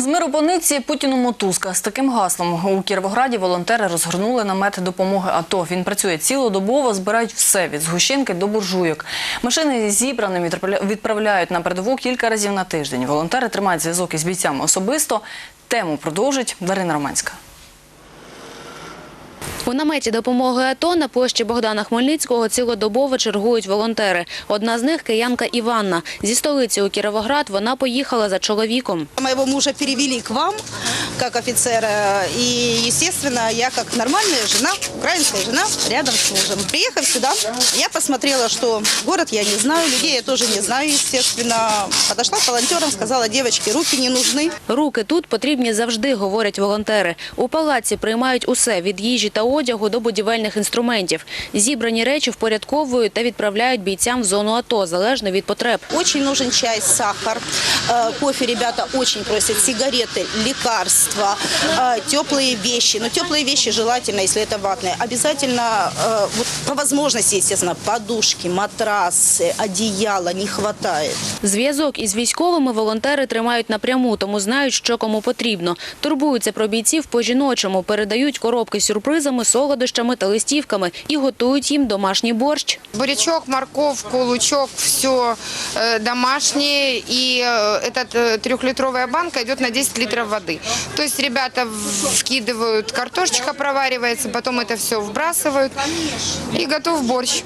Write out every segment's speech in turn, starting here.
З миропониці Путіну мотузка. З таким гаслом у Кіровограді волонтери розгорнули намет допомоги АТО. Він працює цілодобово, збирають все від згущенки до буржуйок. Машини зібраними зібраним відправляють на передову кілька разів на тиждень. Волонтери тримають зв'язок із бійцями особисто. Тему продовжить Дарина Романська. У наметі допомоги АТО на площі Богдана Хмельницького цілодобово чергують волонтери. Одна з них – киянка Іванна. Зі столиці у Кіровоград вона поїхала за чоловіком. Моего мужа перевели к вам, как офицера. И, естественно, я как нормальная жена, украинская жена, рядом с мужем. Приехав сюда, я посмотрела, что город я не знаю, людей я тоже не знаю, естественно. Подошла к волонтерам, сказала, девочки, руки не нужны. Руки тут потрібні завжди, говорять волонтери. У палаці приймають усе – від їжі та одягу до будівельних інструментів. Зібрані речі впорядковують та відправляють бійцям в зону АТО, залежно від потреб. Очень нужен чай, сахар, э, кофе ребята очень просят, сигареты, лекарства, э, теплые вещи. Но теплые вещи желательно, если это ватные. Обязательно, э, вот, по возможности, естественно, подушки, матрасы, одеяла не хватает. Зв'язок із військовими волонтери тримають напряму, тому знають, що кому потрібно. Турбуються про бійців по-жіночому, передають коробки з сюрпризами, солодощами та листівками і готують їм домашній борщ. Бурячок, морковку, лучок, все домашнее. И э, эта э, трехлитровая банка идет на 10 литров воды. То есть ребята в- вкидывают, картошечка проваривается, потом это все вбрасывают. И готов борщ.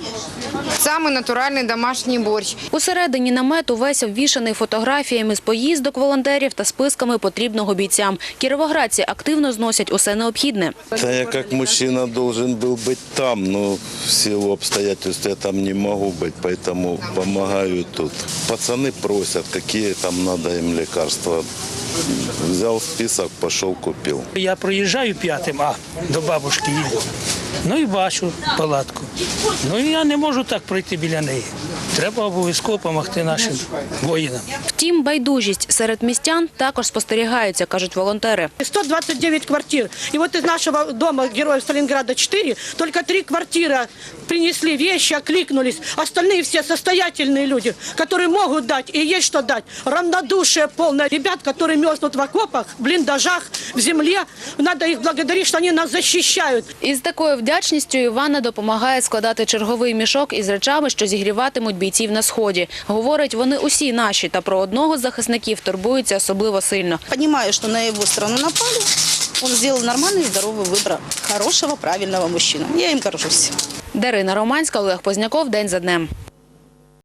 Самый натуральный домашний борщ. Усередині намету весь обвішаний фотографіями з поїздок волонтерів та списками потрібного бійцям. Кіровоградці активно зносять усе необхідне. Да я как мужчина должен был быть там, но в силу обстоятельств я там не могу быть, поэтому помогаю тут. Пацаны просят, какие там надо им лекарства. Взял список, пошел купил. Я проїжджаю п'ятим, а до бабушки їду. Ну і бачу палатку. Ну і я не можу так пройти біля неї. Треба обов'язково допомогти нашим воїнам. Втім, байдужість серед містян також спостерігається, кажуть волонтери. 129 квартир. И вот из нашего дома героев Сталинграда 4, только три квартиры принесли вещи, окликнулись. Остальные все состоятельные люди, которые могут дать и есть что дать. Равнодушие полное. Ребят, которые мерзнут в окопах, в блиндажах, в земле. Надо их благодарить, что они нас защищают. Із такою вдячністю Івана допомагає складати черговий мішок із речами, що зігріватимуть бійців на сході. Говорить, вони усі наші, та про одного з захисників турбуються особливо сильно. Понимаю, что на его страну напали. Он сделал нормальный, здоровый выбор хорошего, правильного мужчины. Я им горжусь. Дарина Романська, Олег Позняков. День за днем.